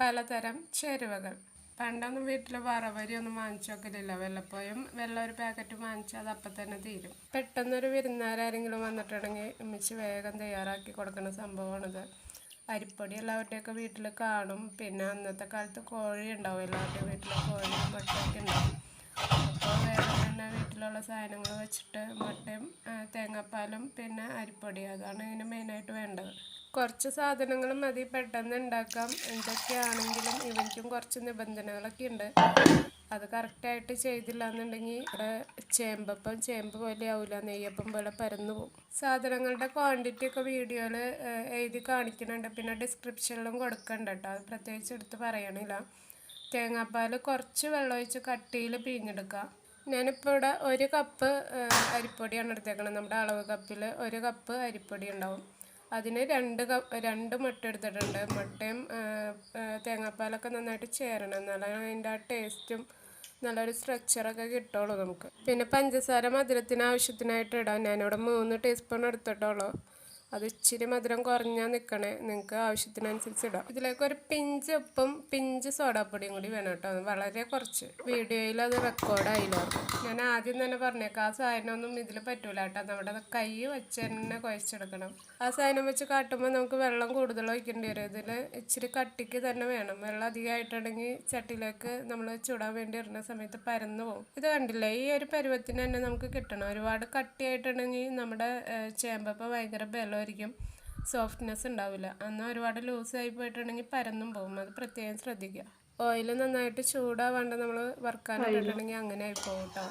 പലതരം ചേരുവകൾ. പണ്ടൊന്നും വീട്ടിൽ വറവരി ഒന്നും വാങ്ങിച്ചു വെക്കലില്ല. വല്ലപ്പോഴും വെള്ളം ഒരു പാക്കറ്റ് വാങ്ങിച്ചാൽ അത് അപ്പം തന്നെ തീരും. പെട്ടെന്നൊരു വിരുന്നാരെങ്കിലും വന്നിട്ടുണ്ടെങ്കിൽ ഉമ്മിച്ച് വേഗം തയ്യാറാക്കി കൊടുക്കുന്ന സംഭവമാണിത്. അരിപ്പൊടി എല്ലാവരുടെയൊക്കെ വീട്ടിൽ കാണും. പിന്നെ അന്നത്തെ കാലത്ത് കോഴി ഉണ്ടാവും. എല്ലാവരുടെയും വീട്ടിൽ കോഴി മുട്ടയൊക്കെ ഉണ്ടാവും. അപ്പോൾ വേഗം തന്നെ വീട്ടിലുള്ള സാധനങ്ങൾ വെച്ചിട്ട് മുട്ടയും തേങ്ങാപ്പാലും പിന്നെ അരിപ്പൊടി. അതാണ് ഇതിന് മെയിനായിട്ട് വേണ്ടത്. കുറച്ച് സാധനങ്ങൾ മതി പെട്ടെന്ന് ഉണ്ടാക്കാം. എന്തൊക്കെയാണെങ്കിലും ഇവനിക്കും കുറച്ച് നിബന്ധനകളൊക്കെ ഉണ്ട്. അത് കറക്റ്റായിട്ട് ചെയ്തില്ല എന്നുണ്ടെങ്കിൽ ഇവിടെ ചേമ്പപ്പം ചേമ്പ് പോലെ ആവില്ല നെയ്യപ്പം പോലെ പരന്നു പോകും. സാധനങ്ങളുടെ ക്വാണ്ടിറ്റി ഒക്കെ വീഡിയോയിൽ എഴുതി കാണിക്കുന്നുണ്ട്. പിന്നെ ഡിസ്ക്രിപ്ഷനിലും കൊടുക്കണ്ട കേട്ടോ. അത് പ്രത്യേകിച്ച് എടുത്ത് പറയണില്ല. തേങ്ങാപ്പാൽ കുറച്ച് വെള്ളമൊഴിച്ച് കട്ടിയിൽ പിഴിഞ്ഞെടുക്കുക. ഞാനിപ്പോൾ ഇവിടെ ഒരു കപ്പ് അരിപ്പൊടിയാണ് എടുത്തേക്കുന്നത് നമ്മുടെ അളവ് കപ്പിൽ ഒരു കപ്പ് അരിപ്പൊടി ഉണ്ടാവും. അതിന് രണ്ട് രണ്ട് മുട്ട എടുത്തിട്ടുണ്ട്. മുട്ടയും തേങ്ങാപ്പാലൊക്കെ നന്നായിട്ട് ചേരണം. എന്നാലാണ് അതിന്റെ ആ ടേസ്റ്റും നല്ലൊരു സ്ട്രക്ചറൊക്കെ കിട്ടുള്ളൂ നമുക്ക്. പിന്നെ പഞ്ചസാര മധുരത്തിന് ആവശ്യത്തിനായിട്ട് ഇടാം. ഞാനിവിടെ മൂന്ന് ടീസ്പൂൺ എടുത്തിട്ടുള്ളൂ. അത് ഇച്ചിരി മധുരം കുറഞ്ഞാൽ നിൽക്കണേ നിങ്ങൾക്ക് ആവശ്യത്തിനനുസരിച്ച് ഇടാം. ഇതിലേക്ക് ഒരു പിഞ്ച് ഉപ്പും പിഞ്ച് സോഡാപ്പൊടിയും കൂടി വേണം കേട്ടോ. വളരെ കുറച്ച്. വീഡിയോയിൽ അത് റെക്കോർഡായില്ലോ ഞാൻ ആദ്യം തന്നെ പറഞ്ഞേക്കാം. ആ സാധനമൊന്നും ഇതിൽ പറ്റൂല കേട്ടോ. നമ്മുടെ കൈ വെച്ച് തന്നെ കുഴച്ചെടുക്കണം. ആ സാധനം വെച്ച് കാട്ടുമ്പോൾ നമുക്ക് വെള്ളം കൂടുതൽ ഒഴിക്കേണ്ടി വരും. ഇതിൽ ഇച്ചിരി കട്ടിക്ക് തന്നെ വേണം. വെള്ളം അധികമായിട്ടുണ്ടെങ്കിൽ ചട്ടിയിലേക്ക് നമ്മൾ ചൂടാൻ വേണ്ടി ഇടുന്ന സമയത്ത് പരന്നു പോകും ഇത് കണ്ടില്ലേ? ഈ ഒരു പരുവത്തിന് തന്നെ നമുക്ക് കിട്ടണം. ഒരുപാട് കട്ടിയായിട്ടുണ്ടെങ്കിൽ നമ്മുടെ ചേമ്പപ്പം ഭയങ്കര ബലമായിരിക്കും സോഫ്റ്റ്നെസ് ഉണ്ടാവില്ല. എന്നാൽ ഒരുപാട് ലൂസായി പോയിട്ടുണ്ടെങ്കിൽ പരന്നും പോകും. അത് പ്രത്യേകം ശ്രദ്ധിക്കുക. ഓയിൽ നന്നായിട്ട് ചൂടാവാണ്ട് നമ്മൾ വറുക്കാനിട്ടുണ്ടെങ്കിൽ അങ്ങനെ ആയി പോകും കേട്ടോ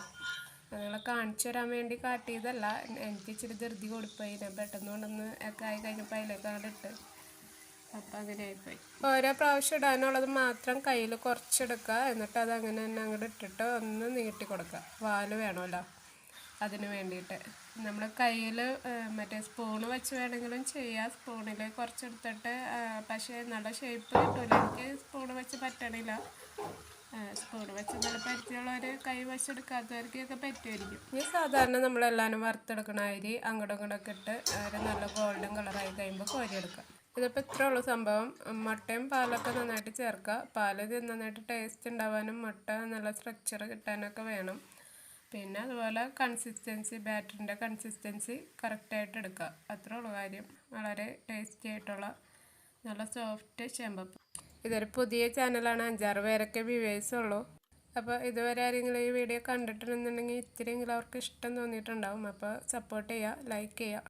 നിങ്ങളെ കാണിച്ചു തരാൻ വേണ്ടി കാട്ടിയതല്ല. എനിക്ക് ഇച്ചിരി ധൃതി കൊടുപ്പോയി ഞാൻ പെട്ടെന്ന് കൊണ്ടൊന്ന് ഒക്കെ ആയി കഴിഞ്ഞപ്പോൾ അതിലേക്ക് അവിടെ ഇട്ട്. അപ്പം അങ്ങനെ ആയിപ്പോയി. ഓരോ പ്രാവശ്യം ഇടാനുള്ളത് മാത്രം കയ്യിൽ കുറച്ചെടുക്കുക. എന്നിട്ട് അത് അങ്ങനെ തന്നെ അങ്ങോട്ട് ഇട്ടിട്ട് ഒന്ന് നീട്ടി കൊടുക്കുക. വാൽ വേണമല്ലോ. അതിന് വേണ്ടിയിട്ട്. നമ്മൾ കയ്യിൽ മറ്റേ സ്പൂണ് വെച്ച് വേണമെങ്കിലും ചെയ്യാം. സ്പൂണിൽ കുറച്ചെടുത്തിട്ട് പക്ഷേ നല്ല ഷേപ്പ് കിട്ടില്ല എനിക്ക് സ്പൂണ് വെച്ച് പറ്റണില്ല. സ്പൂൺ വെച്ച് നല്ല പരിചയമുള്ളവർ കൈ വെച്ചെടുക്കാത്തവർക്കൊക്കെ പറ്റുമായിരിക്കും. ഈ സാധാരണ നമ്മളെല്ലാവരും വറുത്തെടുക്കണ അരി അങ്ങോട്ടും ഇങ്ങോട്ടൊക്കെ ഇട്ട് ഒരു നല്ല ഗോൾഡൻ കളറായി കഴിയുമ്പോൾ കോരിയെടുക്കാം ഇതിപ്പോൾ ഇത്രേ ഉള്ളൂ സംഭവം. മുട്ടയും പാലൊക്കെ നന്നായിട്ട് ചേർക്കുക. പാൽ ഇത് നന്നായിട്ട് ടേസ്റ്റ് ഉണ്ടാവാനും മുട്ട നല്ല സ്ട്രക്ചർ കിട്ടാനൊക്കെ വേണം. പിന്നെ അതുപോലെ കൺസിസ്റ്റൻസി ബാറ്ററിന്റെ കൺസിസ്റ്റൻസി കറക്റ്റായിട്ട് എടുക്കുക അത്രേ ഉള്ളൂ കാര്യം. വളരെ ടേസ്റ്റി ആയിട്ടുള്ള നല്ല സോഫ്റ്റ് ചെമ്പപ്പം. ഇതൊരു പുതിയ ചാനലാണ് അഞ്ചാറ് പേരൊക്കെ വ്യൂവേഴ്സ് ഉള്ളൂ. അപ്പോൾ ഇതുവരെ ആരെങ്കിലും ഈ വീഡിയോ കണ്ടിട്ടുണ്ടെന്നുണ്ടെങ്കിൽ ഇത്തിരിയെങ്കിലും അവർക്ക് ഇഷ്ടം തോന്നിയിട്ടുണ്ടാവും. അപ്പോൾ സപ്പോർട്ട് ചെയ്യുക ലൈക്ക് ചെയ്യുക.